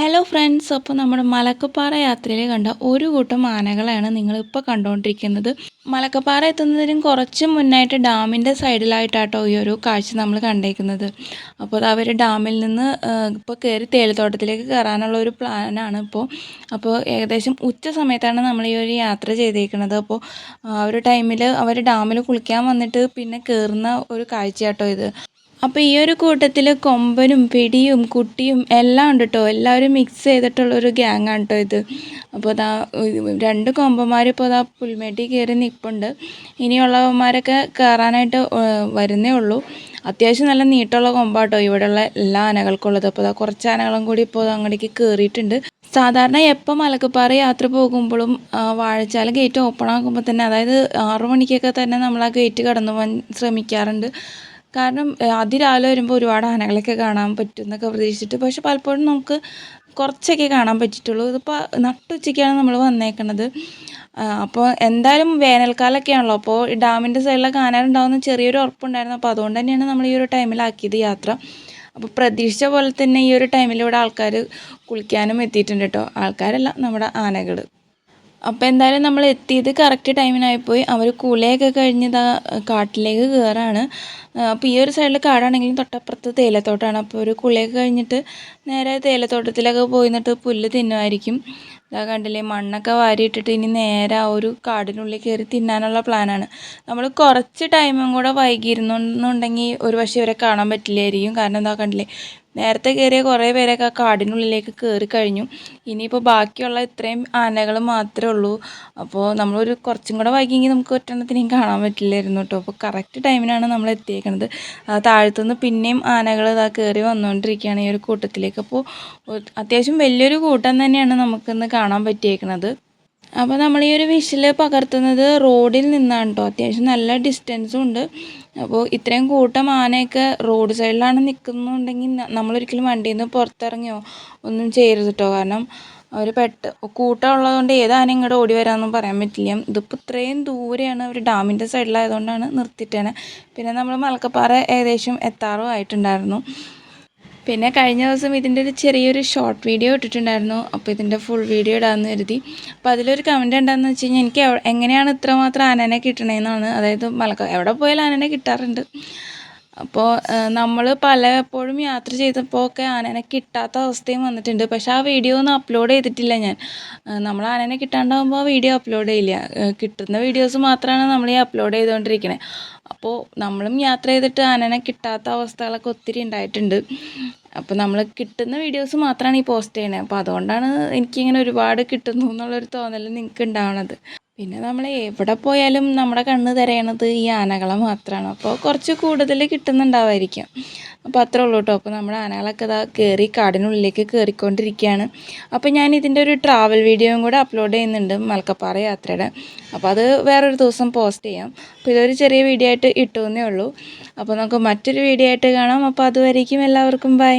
Hello friends അപ്പോൾ നമ്മുടെ മലക്കപ്പാറ യാത്രയിൽ കണ്ട ഒരു കൂട്ടം ആനകളാണ് നിങ്ങളിപ്പോൾ കണ്ടുകൊണ്ടിരിക്കുന്നത് മലക്കപ്പാറ എത്തുന്നതിനും കുറച്ച് മുന്നായിട്ട് ഡാമിന്റെ സൈഡിലായിട്ടാട്ടോ ഈ ഒരു കാഴ്ച നമ്മൾ കണ്ടേക്കുന്നത്. അപ്പോൾ അവർ ഡാമിൽ നിന്ന് ഇപ്പോൾ കയറി തേയിലത്തോട്ടത്തിലേക്ക് കയറാനുള്ള ഒരു പ്ലാനാണ് ഇപ്പോൾ അപ്പോൾ ഏകദേശം ഉച്ച സമയത്താണ് നമ്മൾ ഈ ഒരു യാത്ര ചെയ്തേക്കുന്നത്. അപ്പോൾ ആ ഒരു ടൈമിൽ അവർ ഡാമിൽ കുളിക്കാൻ വന്നിട്ട് പിന്നെ കയറുന്ന ഒരു കാഴ്ചയാട്ടോ ഇത്. അപ്പോൾ ഈ ഒരു കൂട്ടത്തിൽ കൊമ്പനും പിടിയും കുട്ടിയും എല്ലാം ഉണ്ട് കേട്ടോ എല്ലാവരും മിക്സ് ചെയ്തിട്ടുള്ളൊരു ഗ്യാങ് ആണ് കേട്ടോ ഇത്. അപ്പോൾ അതാ രണ്ട് കൊമ്പന്മാർ ഇപ്പോൾ അതാ പുൽമേട്ടി കയറി നിൽപ്പുണ്ട് ഇനിയുള്ളവന്മാരൊക്കെ കയറാനായിട്ട് വരുന്നേ ഉള്ളൂ. അത്യാവശ്യം നല്ല നീട്ടമുള്ള കൊമ്പാട്ടോ ഇവിടെയുള്ള എല്ലാ ആനകൾക്കുള്ളത്. അപ്പോൾ അതാ കുറച്ച് ആനകളും കൂടി ഇപ്പോൾ അങ്ങോട്ടേക്ക് കയറിയിട്ടുണ്ട് സാധാരണ എപ്പോൾ മലക്കപ്പാറ യാത്ര പോകുമ്പോഴും വാഴച്ചാല ഗേറ്റ് ഓപ്പൺ ആക്കുമ്പോൾ തന്നെ അതായത് ആറു മണിക്കൊക്കെ തന്നെ നമ്മൾ ആ ഗേറ്റ് കടന്നു പോകാൻ ശ്രമിക്കാറുണ്ട്. കാരണം അതിരാവിലെ വരുമ്പോൾ ഒരുപാട് ആനകളൊക്കെ കാണാൻ പറ്റും എന്നൊക്കെ പ്രതീക്ഷിച്ചിട്ട്. പക്ഷെ പലപ്പോഴും നമുക്ക് കുറച്ചൊക്കെ കാണാൻ പറ്റിയിട്ടുള്ളൂ. ഇതിപ്പോൾ നട്ടുച്ചയ്ക്കാണ് നമ്മൾ വന്നേക്കണത്. അപ്പോൾ എന്തായാലും വേനൽക്കാലമൊക്കെയാണല്ലോ അപ്പോൾ ഡാമിന്റെ സൈഡിലൊക്കെ ആനകളുണ്ടാവുന്ന ചെറിയൊരു ഉറപ്പുണ്ടായിരുന്നു. അപ്പോൾ അതുകൊണ്ട് തന്നെയാണ് നമ്മൾ ഈ ഒരു ടൈമിലാക്കിയത് യാത്ര. അപ്പോൾ പ്രതീക്ഷിച്ച പോലെ തന്നെ ഈ ഒരു ടൈമിൽ ഇവിടെ ആൾക്കാർ കുളിക്കാനും എത്തിയിട്ടുണ്ട് കേട്ടോ ആൾക്കാരല്ല നമ്മുടെ ആനകൾ അപ്പോൾ എന്തായാലും നമ്മൾ എത്തിയത് കറക്റ്റ് ടൈമിനായിപ്പോയി അവർ കൂലയൊക്കെ കഴിഞ്ഞ് ഇതാ കാട്ടിലേക്ക് കയറാണ് അപ്പോൾ ഈ ഒരു സൈഡിൽ കാടാണെങ്കിലും തൊട്ടപ്പുറത്ത് തേയിലത്തോട്ടമാണ് അപ്പോൾ ഒരു കുളിയൊക്കെ കഴിഞ്ഞിട്ട് നേരെ തേയിലത്തോട്ടത്തിലൊക്കെ പോയി നിന്നിട്ട് പുല്ല് തിന്നുമായിരിക്കും. ഇതാ കണ്ടില്ലേ മണ്ണൊക്കെ വാരിയിട്ടിട്ട് ഇനി നേരെ ആ ഒരു കാടിനുള്ളിൽ കയറി തിന്നാനുള്ള പ്ലാനാണ് നമ്മൾ കുറച്ച് ടൈമും കൂടെ വൈകിയിരുന്നുണ്ടെങ്കിൽ ഒരു പക്ഷേ ഇവരെ കാണാൻ പറ്റില്ലായിരിക്കും. കാരണം എന്താ കണ്ടില്ലേ നേരത്തെ കയറിയ കുറേ പേരൊക്കെ ആ കാടിനുള്ളിലേക്ക് കയറി കഴിഞ്ഞു. ഇനിയിപ്പോൾ ബാക്കിയുള്ള ഇത്രയും ആനകൾ മാത്രമേ ഉള്ളൂ. അപ്പോൾ നമ്മളൊരു കുറച്ചും കൂടെ വൈകിയെങ്കിൽ നമുക്ക് ഒറ്റെണ്ണത്തിനെയും കാണാൻ പറ്റില്ലായിരുന്നു കേട്ടോ. അപ്പോൾ കറക്റ്റ് ടൈമിനാണ് നമ്മൾ എത്തിയേക്കുന്നത് താഴത്തുനിന്ന് പിന്നെയും ആനകൾ ഇതാ കയറി വന്നുകൊണ്ടിരിക്കുകയാണ് ഈ ഒരു കൂട്ടത്തിലേക്ക്. അപ്പോൾ അത്യാവശ്യം വലിയൊരു കൂട്ടം തന്നെയാണ് നമുക്കിന്ന് കാണാൻ പറ്റിയേക്കുന്നത് അപ്പോൾ നമ്മൾ ഈ ഒരു വിഷിൽ പകർത്തുന്നത് റോഡിൽ നിന്നാണ് കേട്ടോ അത്യാവശ്യം നല്ല ഡിസ്റ്റൻസും ഉണ്ട്. അപ്പോൾ ഇത്രയും കൂട്ടം ആനയൊക്കെ റോഡ് സൈഡിലാണ് നിൽക്കുന്നുണ്ടെങ്കിൽ നമ്മളൊരിക്കലും വണ്ടിയിൽ നിന്ന് പുറത്തിറങ്ങിയോ ഒന്നും ചെയ്യരുത് കേട്ടോ കാരണം അവർ പെട്ട് കൂട്ടം ഉള്ളതുകൊണ്ട് ഏത് ആന ഇങ്ങോട്ട് ഓടി വരാമെന്നും പറയാൻ പറ്റില്ല. ഇതിപ്പോൾ ഇത്രയും ദൂരെയാണ് അവർ ഡാമിന്റെ സൈഡിലായതുകൊണ്ടാണ് നിർത്തിയിട്ടേനെ. പിന്നെ നമ്മൾ മലക്കപ്പാറ ഏകദേശം എത്താറും ആയിട്ടുണ്ടായിരുന്നു. പിന്നെ കഴിഞ്ഞ ദിവസം ഇതിന്റെ ഒരു ചെറിയൊരു ഷോർട്ട് വീഡിയോ ഇട്ടിട്ടുണ്ടായിരുന്നു. അപ്പോൾ ഇതിന്റെ ഫുൾ വീഡിയോ ഇടാമെന്ന് കരുതി. അപ്പോൾ അതിലൊരു കമന്റ് എന്താണെന്ന് വെച്ച് കഴിഞ്ഞാൽ എനിക്ക് എങ്ങനെയാണ് ഇത്രമാത്രം ആനനെ കിട്ടണേന്നാണ്. അതായത് മലക്ക എവിടെ പോയാലും ആനനെ കിട്ടാറുണ്ട്. അപ്പോൾ നമ്മൾ പലപ്പോഴും യാത്ര ചെയ്തപ്പോൾ ഒക്കെ ആനേനെ കിട്ടാത്ത അവസ്ഥയും വന്നിട്ടുണ്ട്. പക്ഷേ ആ വീഡിയോ ഒന്നും അപ്ലോഡ് ചെയ്തിട്ടില്ല ഞാൻ. നമ്മൾ ആനേനെ കിട്ടാണ്ടാകുമ്പോൾ വീഡിയോ അപ്ലോഡ് ചെയ്യില്ല. കിട്ടുന്ന വീഡിയോസ് മാത്രമാണ് നമ്മൾ ഈ അപ്ലോഡ് ചെയ്തുകൊണ്ടിരിക്കുന്നത് അപ്പോൾ നമ്മളും യാത്ര ചെയ്തിട്ട് ആനേനെ കിട്ടാത്ത അവസ്ഥകളൊക്കെ ഒത്തിരി ഉണ്ടായിട്ടുണ്ട്. അപ്പോൾ നമ്മൾ കിട്ടുന്ന വീഡിയോസ് മാത്രമാണ് ഈ പോസ്റ്റ് ചെയ്യുന്നത് അപ്പോൾ അതുകൊണ്ടാണ് എനിക്കിങ്ങനെ ഒരുപാട് കിട്ടുന്നു എന്നുള്ളൊരു തോന്നൽ നിങ്ങൾക്ക് ഉണ്ടാവണത്. പിന്നെ നമ്മൾ എവിടെ പോയാലും നമ്മുടെ കണ്ണ് തിരയണത് ഈ ആനകളെ മാത്രമാണ് അപ്പോൾ കുറച്ച് കൂടുതൽ കിട്ടുന്നുണ്ടാവായിരിക്കും. അപ്പോൾ അത്രേ ഉള്ളൂ കേട്ടോ അപ്പോൾ നമ്മുടെ ആനകളൊക്കെ ഇതാ കയറി കാടിനുള്ളിലേക്ക് കയറിക്കൊണ്ടിരിക്കുകയാണ് അപ്പോൾ ഞാൻ ഇതിന്റെ ഒരു ട്രാവൽ വീഡിയോയും കൂടെ അപ്ലോഡ് ചെയ്യുന്നുണ്ട് മലക്കപ്പാറ യാത്രയുടെ. അപ്പോൾ അത് വേറൊരു ദിവസം പോസ്റ്റ് ചെയ്യാം. അപ്പോൾ ഇതൊരു ചെറിയ വീഡിയോ ആയിട്ട് ഇട്ടുവെന്നേ ഉള്ളൂ. അപ്പോൾ നമുക്ക് മറ്റൊരു വീഡിയോ ആയിട്ട് കാണാം. അപ്പോൾ അതുവരേക്കും എല്ലാവർക്കും ബൈ